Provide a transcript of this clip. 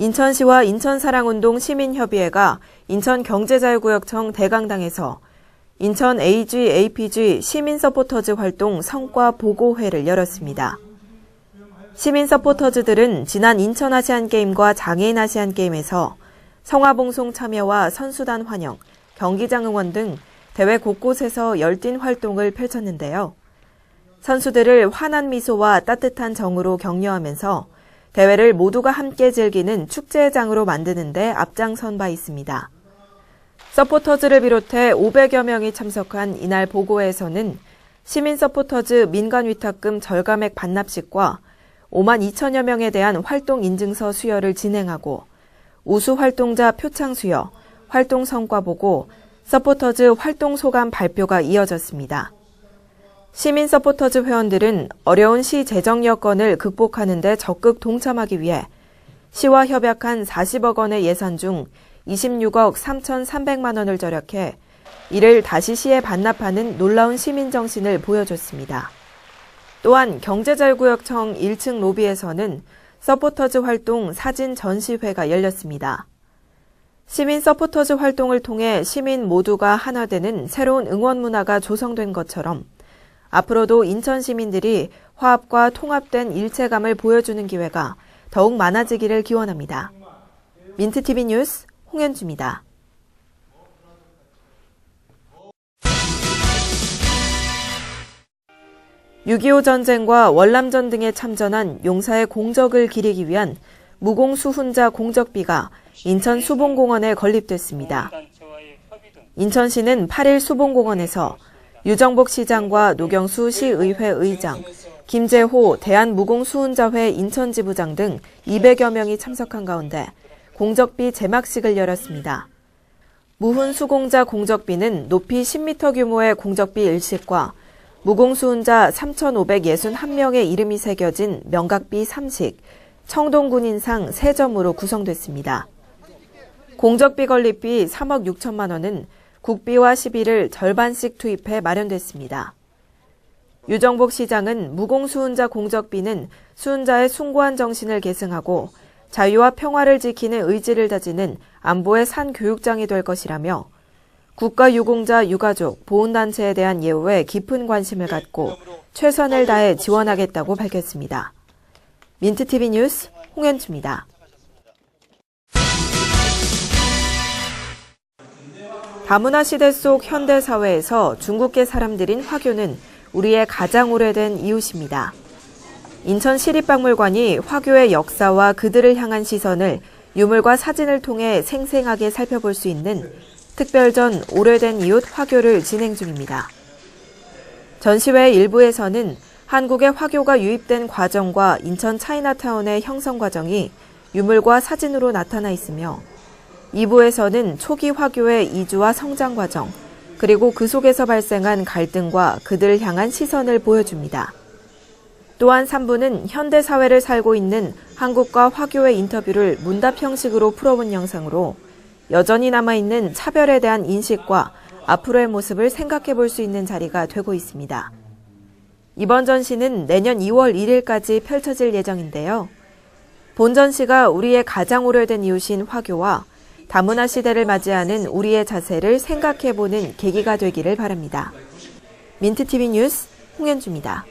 인천시와 인천사랑운동 시민협의회가 인천경제자유구역청 대강당에서 인천 AG, APG 시민 서포터즈 활동 성과 보고회를 열었습니다. 시민 서포터즈들은 지난 인천 아시안 게임과 장애인 아시안 게임에서 성화봉송 참여와 선수단 환영, 경기장 응원 등 대회 곳곳에서 열띤 활동을 펼쳤는데요. 선수들을 환한 미소와 따뜻한 정으로 격려하면서 대회를 모두가 함께 즐기는 축제장으로 만드는데 앞장선 바 있습니다. 서포터즈를 비롯해 500여 명이 참석한 이날 보고회에서는 시민 서포터즈 민간 위탁금 절감액 반납식과 5만 2천여 명에 대한 활동 인증서 수여를 진행하고 우수 활동자 표창 수여, 활동 성과 보고, 서포터즈 활동 소감 발표가 이어졌습니다. 시민 서포터즈 회원들은 어려운 시 재정 여건을 극복하는 데 적극 동참하기 위해 시와 협약한 40억 원의 예산 중 26억 3,300만 원을 절약해 이를 다시 시에 반납하는 놀라운 시민 정신을 보여줬습니다. 또한 경제자유구역청 1층 로비에서는 서포터즈 활동 사진 전시회가 열렸습니다. 시민 서포터즈 활동을 통해 시민 모두가 하나 되는 새로운 응원 문화가 조성된 것처럼 앞으로도 인천 시민들이 화합과 통합된 일체감을 보여주는 기회가 더욱 많아지기를 기원합니다. 민트TV 뉴스 홍현주입니다. 6.25 전쟁과 월남전 등에 참전한 용사의 공적을 기리기 위한 무공수훈자 공적비가 인천 수봉공원에 건립됐습니다. 인천시는 8일 수봉공원에서 유정복 시장과 노경수 시의회 의장, 김재호 대한무공수훈자회 인천지부장 등 200여 명이 참석한 가운데 공적비 제막식을 열었습니다. 무훈 수공자 공적비는 높이 10m 규모의 공적비 일식과 무공수훈자 3,561명의 이름이 새겨진 명각비 3식, 청동군인상 3점으로 구성됐습니다. 공적비 건립비 3억 6천만 원은 국비와 시비를 절반씩 투입해 마련됐습니다. 유정복 시장은 무공수훈자 공적비는 수훈자의 숭고한 정신을 계승하고 자유와 평화를 지키는 의지를 다지는 안보의 산 교육장이 될 것이라며 국가 유공자 유가족 보훈단체에 대한 예우에 깊은 관심을 갖고 최선을 다해 지원하겠다고 밝혔습니다. 민트TV 뉴스 홍현주입니다. 다문화 시대 속 현대 사회에서 중국계 사람들인 화교는 우리의 가장 오래된 이웃입니다. 인천 시립박물관이 화교의 역사와 그들을 향한 시선을 유물과 사진을 통해 생생하게 살펴볼 수 있는 특별전 오래된 이웃 화교를 진행 중입니다. 전시회 일부에서는 한국의 화교가 유입된 과정과 인천 차이나타운의 형성 과정이 유물과 사진으로 나타나 있으며 2부에서는 초기 화교의 이주와 성장 과정, 그리고 그 속에서 발생한 갈등과 그들을 향한 시선을 보여줍니다. 또한 3부는 현대 사회를 살고 있는 한국과 화교의 인터뷰를 문답 형식으로 풀어본 영상으로 여전히 남아있는 차별에 대한 인식과 앞으로의 모습을 생각해 볼 수 있는 자리가 되고 있습니다. 이번 전시는 내년 2월 1일까지 펼쳐질 예정인데요. 본 전시가 우리의 가장 오래된 이웃인 화교와 다문화 시대를 맞이하는 우리의 자세를 생각해 보는 계기가 되기를 바랍니다. 민트TV 뉴스 홍현주입니다.